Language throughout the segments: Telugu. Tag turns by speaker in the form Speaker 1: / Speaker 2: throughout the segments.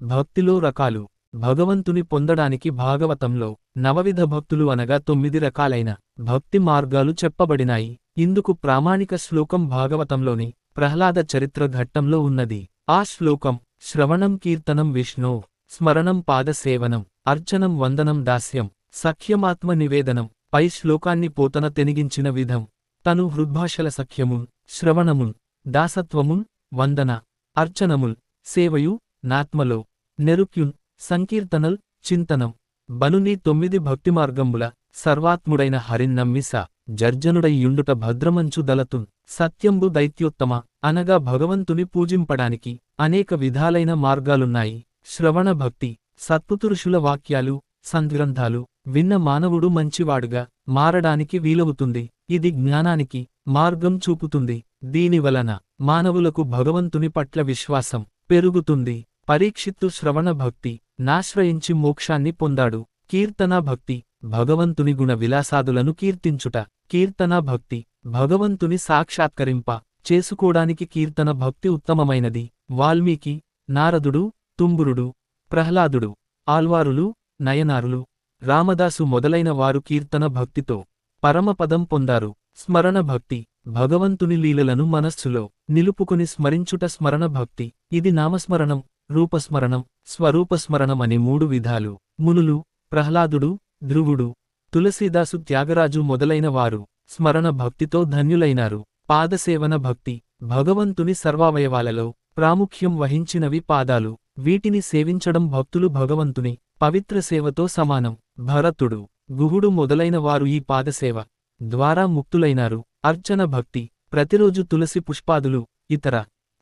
Speaker 1: భక్తిలో రకాలు. భగవంతుని పొందడానికి భాగవతంలో నవవిధ భక్తులు అనగా తొమ్మిది రకాలైన భక్తి మార్గాలు చెప్పబడినాయి. ఇందుకు ప్రామాణిక శ్లోకం భాగవతంలోని ప్రహ్లాద చరిత్ర ఘట్టంలో ఉన్నది. ఆ శ్లోకం శ్రవణం కీర్తనం విష్ణో స్మరణం పాదసేవనం అర్చనం వందనం దాస్యం సఖ్యమాత్మ నివేదనం పై శ్లోకాన్ని పోతన తెనిగించిన విధం. తను హృద్భాషల సఖ్యమున్ శ్రవణమున్ దాసత్వమున్ వందన అర్చనముల్ సేవయు నాత్మలో నెరుక్యున్ సంకీర్తనల్ చింతనం బనుని తొమ్మిది భక్తి మార్గంబుల సర్వాత్ముడైన హరిన్నమ్మిస జర్జనుడయ్యుండుట భద్రమంచు దలతున్ సత్యంబు దైత్యోత్తమ అనగా భగవంతుని పూజింపడానికి అనేక విధాలైన మార్గాలున్నాయి. శ్రవణ భక్తి సత్పుతురుషుల వాక్యాలు సంగ్రంథాలు విన్న మానవుడు మంచివాడుగా మారడానికి వీలవుతుంది. ఇది జ్ఞానానికి మార్గం చూపుతుంది. దీనివలన మానవులకు భగవంతుని పట్ల విశ్వాసం పెరుగుతుంది. పరీక్షిత్తు శ్రవణ భక్తి నాశ్రయించి మోక్షాన్ని పొందాడు. కీర్తనా భక్తి భగవంతుని గుణ విలాసాదులను కీర్తించుట. కీర్తనా భక్తి భగవంతుని సాక్షాత్కరింప చేసుకోడానికి కీర్తన భక్తి ఉత్తమమైనది. వాల్మీకి నారదుడు తుంబురుడు ప్రహ్లాదుడు ఆల్వారులు నయనారులు రామదాసు మొదలైన వారు కీర్తన భక్తితో పరమపదం పొందారు. స్మరణ భక్తి భగవంతుని లీలలను మనస్సులో నిలుపుకుని స్మరించుట స్మరణ భక్తి. ఇది నామస్మరణం రూపస్మరణం స్వరూపస్మరణమని మూడు విధాలు. మునులు ప్రహ్లాదుడు ధ్రువుడు తులసీదాసు త్యాగరాజు మొదలైన వారు స్మరణ భక్తితో ధన్యులైనారు. పాదసేవన భక్తి భగవంతుని సర్వావయవాలలో ప్రాముఖ్యం వహించినవి పాదాలు. వీటిని సేవించడం భక్తులు భగవంతుని పవిత్ర సేవతో సమానం. భరతుడు గుహుడు మొదలైన వారు ఈ పాదసేవ ద్వారా ముక్తులైనారు. అర్చన భక్తి ప్రతిరోజు తులసి పుష్పాదులు ఇతర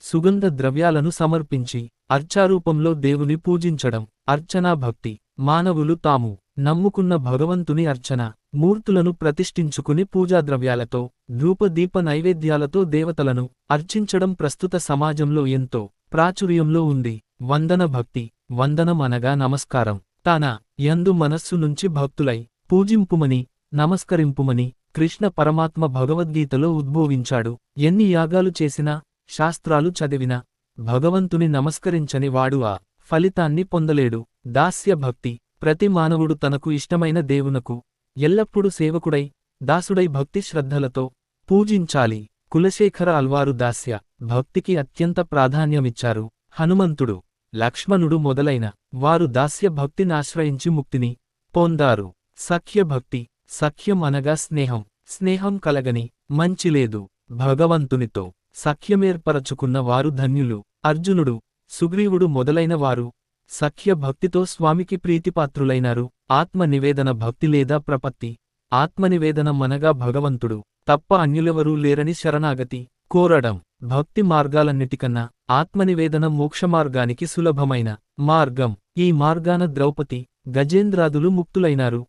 Speaker 1: సుగంధ ద్రవ్యాలను సమర్పించి అర్చారూపంలో దేవుని పూజించడం. అర్చనా భక్తి మానవులు తాము నమ్ముకున్న భగవంతుని అర్చన మూర్తులను ప్రతిష్ఠించుకుని పూజాద్రవ్యాలతో ధూపదీప నైవేద్యాలతో దేవతలను అర్చించడం ప్రస్తుత సమాజంలో ఎంతో ప్రాచుర్యంలో ఉంది. వందన భక్తి వందనం అనగా నమస్కారం. తన యందు మనస్సు నుంచి భక్తులై పూజింపుమని నమస్కరింపుమని కృష్ణ పరమాత్మ భగవద్గీతలో ఉద్భవించాడు. ఎన్ని యాగాలు చేసినా శాస్త్రాలు చదివినా భగవంతుని నమస్కరించని వాడు ఆ ఫలితాన్ని పొందలేడు. దాస్య భక్తి ప్రతి మానవుడు తనకు ఇష్టమైన దేవునకు ఎల్లప్పుడూ సేవకుడై దాసుడై భక్తి శ్రద్ధలతో పూజించాలి. కులశేఖర అల్వారు దాస్య భక్తికి అత్యంత ప్రాధాన్యమిచ్చారు. హనుమంతుడు లక్ష్మణుడు మొదలైన వారు దాస్య భక్తినాశ్రయించి ముక్తిని పొందారు. సఖ్యభక్తి. సఖ్యం అనగా స్నేహం. స్నేహం కలగని మంచిలేదు భగవంతునితో సఖ్యమేర్పరచుకున్న వారు ధన్యులు. అర్జునుడు సుగ్రీవుడు మొదలైన వారు సఖ్య భక్తితో స్వామికి ప్రీతిపాత్రులైనారు. ఆత్మనివేదన భక్తి లేదా ప్రపత్తి. ఆత్మనివేదనం అనగా భగవంతుడు. తప్ప అన్యులెవరూ లేరని శరణాగతి. కోరడం. భక్తి మార్గాలన్నిటికన్నా ఆత్మనివేదన మోక్షమార్గానికి సులభమైన మార్గం. ఈ మార్గాన ద్రౌపది గజేంద్రాదులు ముక్తులైనారు.